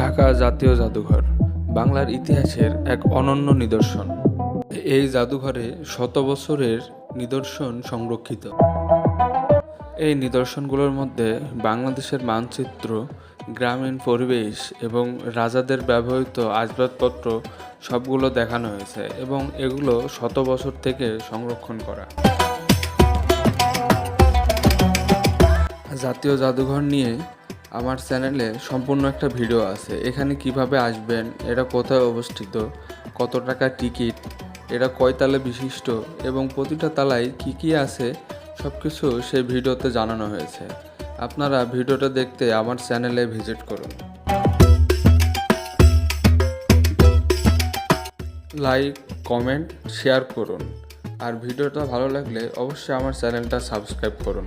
ঢাকা জাতীয় জাদুঘর, বাংলার ইতিহাসের এক অনন্য নিদর্শন। এই জাদুঘরে শত বছরের নিদর্শন সংরক্ষিত। এই নিদর্শনগুলোর মধ্যে বাংলাদেশের মানচিত্র, গ্রামীণ পরিবেশ এবং রাজাদের ব্যবহৃত আসবাবপত্র সবগুলো দেখানো হয়েছে এবং এগুলো শত বছর থেকে সংরক্ষণ করা। জাতীয় জাদুঘর নিয়ে আমার চ্যানেলে সম্পূর্ণ একটা ভিডিও আছে। এখানে কীভাবে আসবেন এটা কোথায় অবস্থিত, কত টাকা টিকিট এটা কয় তালে বিশিষ্ট এবং প্রতিটা তালায় কি কি আছে সব কিছু সেই ভিডিওতে জানানো হয়েছে। আপনারা ভিডিওটা দেখতে আমার চ্যানেলে ভিজিট করুন। লাইক, কমেন্ট, শেয়ার করুন। আর ভিডিওটা ভালো লাগলে অবশ্যই আমার চ্যানেলটা সাবস্ক্রাইব করুন।